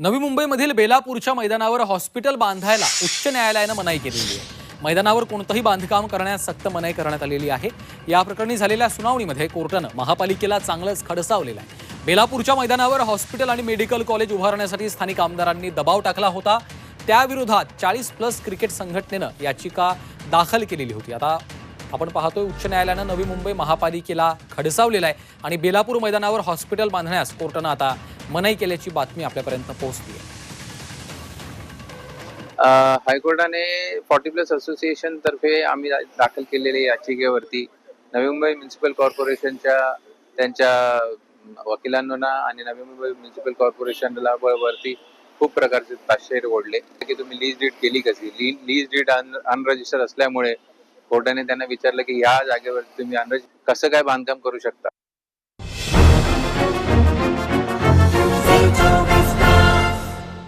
नवी मुंबईमधील बेलापूरच्या मैदानावर हॉस्पिटल बांधायला उच्च न्यायालयानं मनाई केलेली आहे. मैदानावर कोणतंही बांधकाम करण्यास सक्त मनाई करण्यात आलेली आहे. या प्रकरणी झालेल्या सुनावणीमध्ये कोर्टानं महापालिकेला चांगलंच खडसावलेलं आहे. बेलापूरच्या मैदानावर हॉस्पिटल आणि मेडिकल कॉलेज उभारण्यासाठी स्थानिक आमदारांनी दबाव टाकला होता. त्याविरोधात चाळीस प्लस क्रिकेट संघटनेनं याचिका दाखल केलेली होती. आता आपण पाहतोय उच्च न्यायालयानं नवी मुंबई महापालिकेला खडसावलेला आहे आणि बेलापूर मैदानावर हॉस्पिटल बांधण्यास कोर्टानं आता मनाई केल्याची बातमी आपल्यापर्यंत पोहोचली आहे. हायकोर्टाने फॉर्टी प्लस असोसिएशन तर्फे आम्ही दाखल केलेल्या याचिकेवरती नवी मुंबई म्युन्सिपल कॉर्पोरेशनच्या त्यांच्या वकिलांना आणि नवी मुंबई म्युन्सिपल कॉर्पोरेशनला वरती खूप प्रकारचे ताशेर ओढले. की तुम्ही लीज डीड केली कशी? लीज डीड अनरजिस्टर असल्यामुळे कोर्टाने त्यांना विचारलं की या जागेवर तुम्ही अनरजिस्टर कसं काय बांधकाम करू शकता?